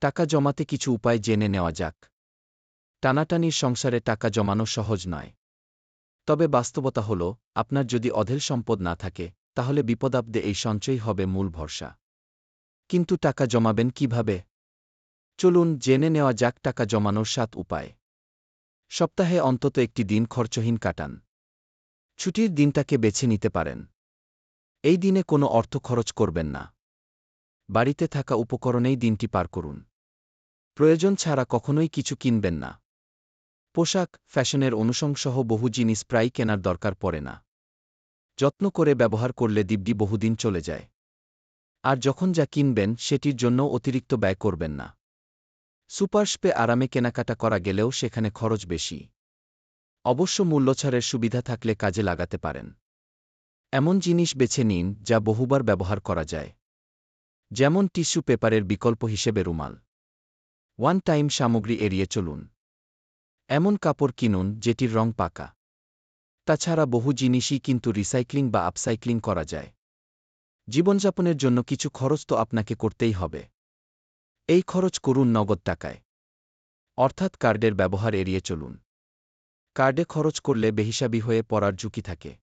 টাকা জমাতে কিছু উপায় জেনে নেওয়া যাক। টানাটানির সংসারে টাকা জমানো সহজ নয়। তবে বাস্তবতা হল, আপনার যদি অধেল সম্পদ না থাকে, তাহলে বিপদাব্দে এই সঞ্চয় হবে মূল ভরসা। কিন্তু টাকা জমাবেন কীভাবে? চলুন জেনে নেওয়া যাক টাকা জমানোর সাত উপায়। সপ্তাহে অন্তত একটি দিন খরচহীন কাটান। ছুটির দিনটাকে বেছে নিতে পারেন। এই দিনে কোনো অর্থ খরচ করবেন না। বাড়িতে থাকা উপকরণেই দিনটি পার করুন। প্রয়োজন ছাড়া কখনোই কিছু কিনবেন না। পোশাক, ফ্যাশনের অনুষংসহ বহু জিনিস প্রায় কেনার দরকার পড়ে না। যত্ন করে ব্যবহার করলে দিব্যি বহুদিন চলে যায়। আর যখন যা কিনবেন, সেটির জন্য অতিরিক্ত ব্যয় করবেন না। সুপারস্পে আরামে কেনাকাটা করা গেলেও সেখানে খরচ বেশি। অবশ্য মূল্যছাড়ের সুবিধা থাকলে কাজে লাগাতে পারেন। এমন জিনিস বেছে নিন যা বহুবার ব্যবহার করা যায়। যেমন টিস্যু পেপারের বিকল্প হিসেবে রুমাল। ওয়ান টাইম সামগ্রী এড়িয়ে চলুন। এমন কাপড় কিনুন যেটির রং পাকা। তাছাড়া বহু জিনিসই কিন্তু রিসাইক্লিং বা আপসাইক্লিং করা যায়। জীবনযাপনের জন্য কিছু খরচ তো আপনাকে করতেই হবে। এই খরচ করুন নগদ টাকায়। অর্থাৎ কার্ডের ব্যবহার এড়িয়ে চলুন। কার্ডে খরচ করলে বেহিসাবি হয়ে পড়ার ঝুঁকি থাকে।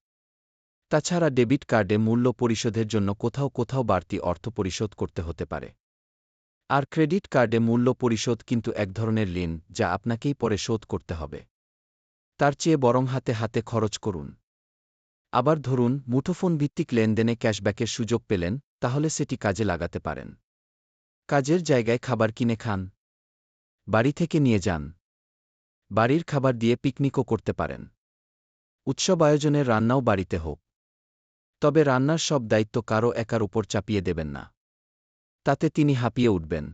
তাছাড়া ডেবিট কার্ডে মূল্য পরিশোধের জন্য কোথাও কোথাও বাড়তি অর্থ পরিশোধ করতে হতে পারে। আর ক্রেডিট কার্ডে মূল্য পরিশোধ কিন্তু এক ধরনের ঋণ, যা আপনাকেই পরে শোধ করতে হবে। তার চেয়ে বরং হাতে হাতে খরচ করুন। আবার ধরুন মুঠোফোন ভিত্তিক লেনদেনে ক্যাশব্যাকের সুযোগ পেলেন, তাহলে সেটি কাজে লাগাতে পারেন। কাজের জায়গায় খাবার কিনে খান। বাড়ি থেকে নিয়ে যান। বাড়ির খাবার দিয়ে পিকনিকও করতে পারেন। উৎসব আয়োজনের রান্নাও বাড়িতে হোক। তবে রান্নার সব দায়িত্ব কারও একার উপর চাপিয়ে দেবেন না। তাতে তিনি হাঁপিয়ে উঠবেন।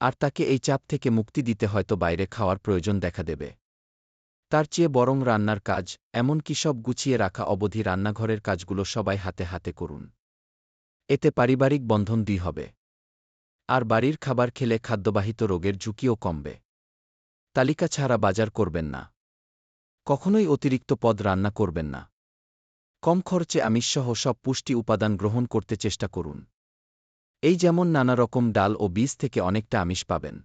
আর তাকে এই চাপ থেকে মুক্তি দিতে হয়তো বাইরে খাওয়ার প্রয়োজন দেখা দেবে। তার চেয়ে বরং রান্নার কাজ, এমনকি সব গুছিয়ে রাখা অবধি রান্নাঘরের কাজগুলো সবাই হাতে হাতে করুন। এতে পারিবারিক বন্ধন দুই হবে। আর বাড়ির খাবার খেলে খাদ্যবাহিত রোগের ঝুঁকিও কমবে। তালিকা ছাড়া বাজার করবেন না। কখনোই অতিরিক্ত পদ রান্না করবেন না। কম খরচে আমিষসহ সব পুষ্টি উপাদান গ্রহণ করতে চেষ্টা করুন। এই যেমন নানা রকম ডাল ও বীজ থেকে অনেকটা আমিষ পাবেন।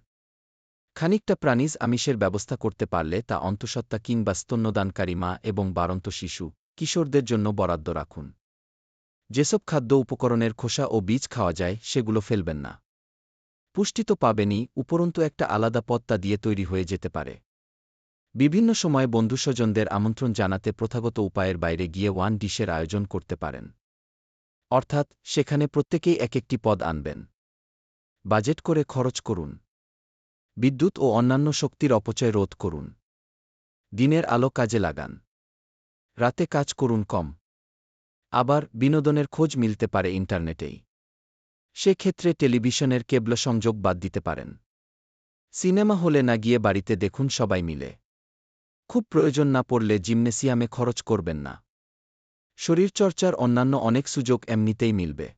খানিকটা প্রাণীজ আমিষের ব্যবস্থা করতে পারলে তা অন্তঃসত্ত্বা কিংবা স্তন্যদানকারী মা এবং বারন্ত শিশু, কিশোরদের জন্য বরাদ্দ রাখুন। যেসব খাদ্য উপকরণের খোসা ও বীজ খাওয়া যায়, সেগুলো ফেলবেন না। পুষ্টি তো পাবেনই, উপরন্তু একটা আলাদা পত্তা দিয়ে তৈরি হয়ে যেতে পারে। বিভিন্ন সময় বন্ধুস্বজনদের আমন্ত্রণ জানাতে প্রথাগত উপায়ের বাইরে গিয়ে ওয়ান ডিশের আয়োজন করতে পারেন। অর্থাৎ, সেখানে প্রত্যেকেই এক একটি পদ আনবেন। বাজেট করে খরচ করুন। বিদ্যুৎ ও অন্যান্য শক্তির অপচয় রোধ করুন। দিনের আলো কাজে লাগান। রাতে কাজ করুন কম। আবার বিনোদনের খোঁজ মিলতে পারে ইন্টারনেটেই। সেক্ষেত্রে টেলিভিশনের কেবল সংযোগ বাদ দিতে পারেন। সিনেমা হলে না গিয়ে বাড়িতে দেখুন সবাই মিলে। খুব প্রয়োজন না পড়লে জিমনেসিয়ামে খরচ করবেন না। শরীরচর্চার অন্যান্য অনেক সুযোগ এমনিতেই মিলবে।